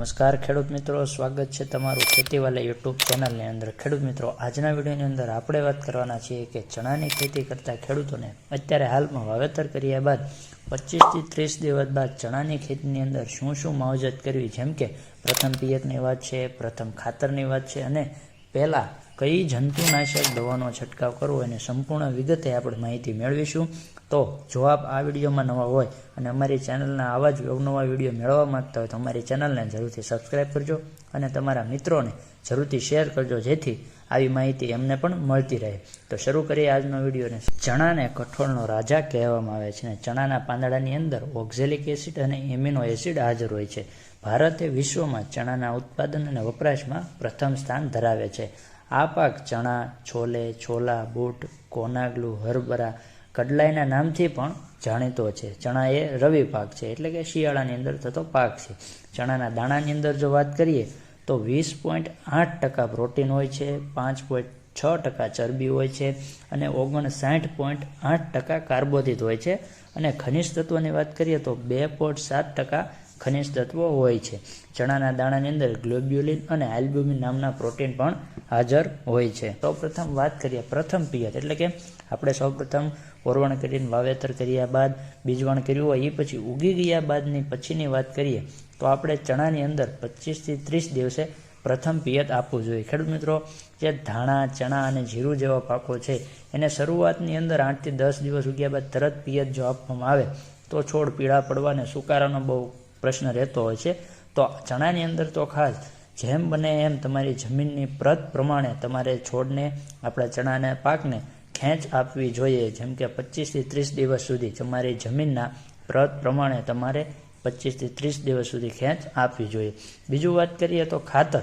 નમસ્કાર ખેડૂત મિત્રો, સ્વાગત છે તમારું ખેતીવાલા યુટ્યુબ ચેનલની અંદર. ખેડૂત મિત્રો, આજના વિડીયોની અંદર આપણે વાત કરવાના છીએ કે ચણાની ખેતી કરતા ખેડૂતોને અત્યારે હાલમાં વાવેતર કર્યા બાદ પચીસથી ત્રીસ દિવસ બાદ ચણાની ખેતીની અંદર શું શું માવજત કરવી? જેમ કે પ્રથમ પિયતની વાત છે, પ્રથમ ખાતરની વાત છે અને પહેલાં કઈ જંતુનાશક દવાનો છંટકાવ કરવો એની સંપૂર્ણ વિગતે આપણે માહિતી મેળવીશું. તો જો આપ આ વિડીયોમાં નવા હોય અને અમારી ચેનલના આવા જ અવનવા વીડિયો મેળવવા માગતા હોય તો અમારી ચેનલને જરૂરથી સબસ્ક્રાઈબ કરજો અને તમારા મિત્રોને જરૂરથી શેર કરજો, જેથી આવી માહિતી એમને પણ મળતી રહે. તો શરૂ કરીએ આજનો વિડીયોને. ચણાને કઠોળનો રાજા કહેવામાં આવે છે અને ચણાના પાંદડાની અંદર ઓક્ઝેલિક એસિડ અને એમિનો એસિડ હાજર હોય છે. ભારતે વિશ્વમાં ચણાના ઉત્પાદન અને વપરાશમાં પ્રથમ સ્થાન ધરાવે છે. આ પાક ચણા, છોલે, છોલા, બૂટ, કોનાગલું હરભરા કડલાઈના નામથી પણ જાણીતો છે. ચણા એ રવિ પાક છે. એટલે કે શિયાળાની અંદર થતો પાક છે. ચણાના દાણાની અંદર જો વાત કરીએ, તો વીસ પોઈન્ટ આઠ ટકા પ્રોટીન હોય છે, પાંચ પોઈન્ટ છ ટકા ચરબી હોય છે અને ઓગણસાઠ પોઈન્ટ આઠ ટકા કાર્બોદિત હોય છે. અને ખનિજ તત્વની વાત કરીએ તો બે પોઈન્ટ સાત ટકા ખનિજ તત્વો હોય છે. ચણાના દાણાની અંદર ગ્લોબ્યુલિન અને આલ્બ્યુમિન નામના પ્રોટીન પણ હાજર હોય છે. સૌપ્રથમ વાત કરીએ પ્રથમ પિયત, એટલે કે આપણે સૌપ્રથમ ઓરવણ કરીને વાવેતર કર્યા બાદ બીજવણ કર્યું હોય એ પછી ઉગી ગયા બાદની પછીની વાત કરીએ, તો આપણે ચણાની અંદર પચીસથી ત્રીસ દિવસે પ્રથમ પિયત આપવું જોઈએ. ખેડૂત મિત્રો, જે ધાણા, ચણા અને જીરું જેવા પાકો છે, એને શરૂઆતની અંદર આઠથી દસ દિવસ ઉગ્યા બાદ તરત પિયત જો આપવામાં આવે, તો છોડ પીળા પડવા અને સુકારાનો બહુ પ્રશ્ન રહેતો હોય છે. તો ચણાની અંદર તો ખાસ જેમ બને એમ તમારી જમીનની પ્રત પ્રમાણે તમારે છોડને, આપણા ચણાના પાકને ખેંચ આપવી જોઈએ. જેમ કે પચીસથી ત્રીસ દિવસ સુધી તમારી જમીનના પ્રત પ્રમાણે તમારે પચીસથી ત્રીસ દિવસ સુધી ખેંચ આપવી જોઈએ. બીજું વાત કરીએ તો ખાતર.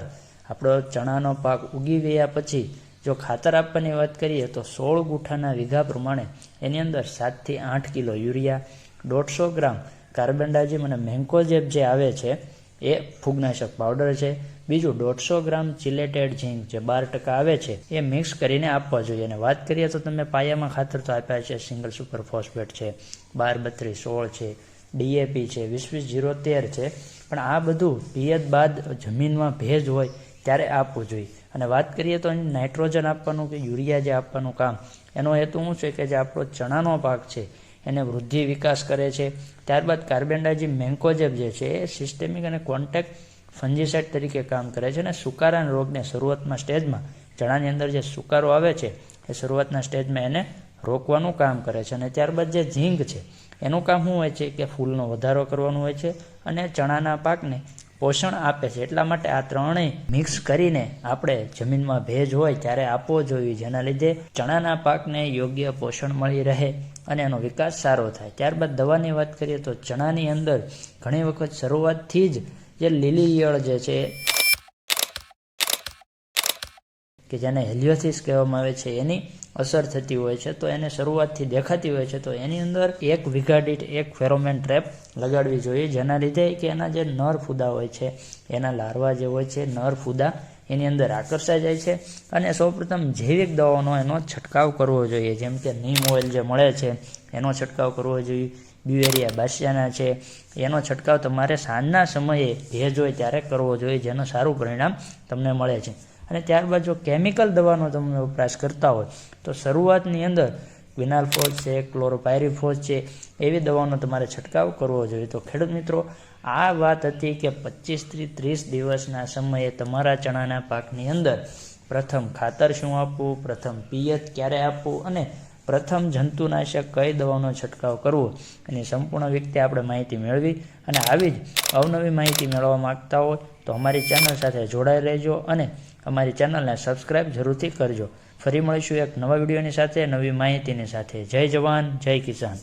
આપણો ચણાનો પાક ઉગી ગયા પછી જો ખાતર આપવાની વાત કરીએ તો સોળ ગુઠાના વીઘા પ્રમાણે એની અંદર સાતથી આઠ કિલો યુરિયા, દોઢસો ગ્રામ કાર્બનડાઝિમ અને મેન્કોજેબ જે આવે છે, એ ફૂગનાશક પાવડર છે. બીજું દોઢસો ગ્રામ ચિલેટેડ ઝીંક જે બાર ટકા આવે છે, એ મિક્સ કરીને આપવા જોઈએ. અને વાત કરીએ તો તમે પાયામાં ખાતર તો આપ્યા છે સિંગલ સુપર ફોસ્ફેટ છે, બાર બત્રીસ સોળ છે ડીએપી છે, વીસ વીસ જીરો તેર છે. પણ આ બધું પિયત બાદ જમીનમાં ભેજ હોય ત્યારે આપવું જોઈએ. અને વાત કરીએ તો નાઇટ્રોજન આપવાનું કે યુરિયા જે આપવાનું કામ, એનો હેતુ શું છે કે જે આપણો ચણાનો પાક છે એને વૃદ્ધિ વિકાસ કરે છે. ત્યારબાદ કાર્બેન્ડાજી મેન્કોજેબ જે છે, એ સિસ્ટેમિક અને કોન્ટેક્ટ ફંજીસાઇડ તરીકે કામ કરે છે અને સુકારાના રોગને શરૂઆતમાં સ્ટેજમાં, ચણાની અંદર જે સુકારો આવે છે, એ શરૂઆતના સ્ટેજમાં એને રોકવાનું કામ કરે છે. અને ત્યારબાદ જે ઝીંક છે, એનું કામ શું હોય છે કે ફૂલનો વધારો કરવાનું હોય છે અને ચણાના પાકને પોષણ આપે છે. એટલા માટે આ ત્રણેય મિક્સ કરીને આપણે જમીનમાં ભેજ હોય ત્યારે આપવો જોઈએ. જેના લીધે ચણાના પાકને યોગ્ય પોષણ મળી રહે. અને એનો વિકાસ સારો થાય. ત્યારબાદ દવાની વાત કરીએ તો ચણાની અંદર ઘણી વખત શરૂઆતથી જ જે લીલી ઈયળ જે છે, કે જેને હેલિયોથિસ કહેવામાં આવે છે, એની અસર થતી હોય છે, તો એને શરૂઆતથી દેખાતી હોય છે, તો એની અંદર એક વીઘા એક ફેરોમેન ટ્રેપ લગાડવી જોઈએ, જેના લીધે કે એના જે નર ફૂદા હોય છે, એના લાર્વા જે હોય છે, નર ફૂદા એની અંદર આકર્ષાઈ જાય છે. અને સૌપ્રથમ જૈવિક દવાઓનો એનો છંટકાવ કરવો જોઈએ. જેમ કે નીમ ઓઇલ જે મળે છે, એનો છંટકાવ કરવો જોઈએ. બ્યુએરિયા બાસિયાના છે, એનો છંટકાવ તમારે સાંજના સમયે ભેજ હોય ત્યારે કરવો જોઈએ, જેનું સારું પરિણામ તમને મળે છે. અને ત્યારબાદ જો કેમિકલ દવાનો તમે વપરાશ કરતા હોય, તો શરૂઆતની અંદર વિનાલ્ફોસ છે ક્લોરોપાયરીફોસ છે, એવી દવાનો તમારે છંટકાવ કરવો જોઈએ. તો ખેડૂત મિત્રો આ વાત હતી કે પચીસથી ત્રીસ દિવસના સમયે તમારા ચણાના પાકની અંદર પ્રથમ ખાતર શું આપવું, પ્રથમ પિયત ક્યારે આપવું અને પ્રથમ જંતુનાશક કઈ દવાનો છંટકાવ કરવો? એની સંપૂર્ણ વ્યક્તિ આપણે માહિતી મેળવી અને આવી જ અવનવી માહિતી મેળવવા માગતા હોય તો અમારી ચેનલ સાથે જોડાઈ રહેજો અને અમારી ચેનલને સબસ્ક્રાઈબ જરૂરથી કરજો. ફરી મળીશું એક નવા વિડીયોની સાથે, નવી માહિતીની સાથે. જય જવાન, જય કિસાન.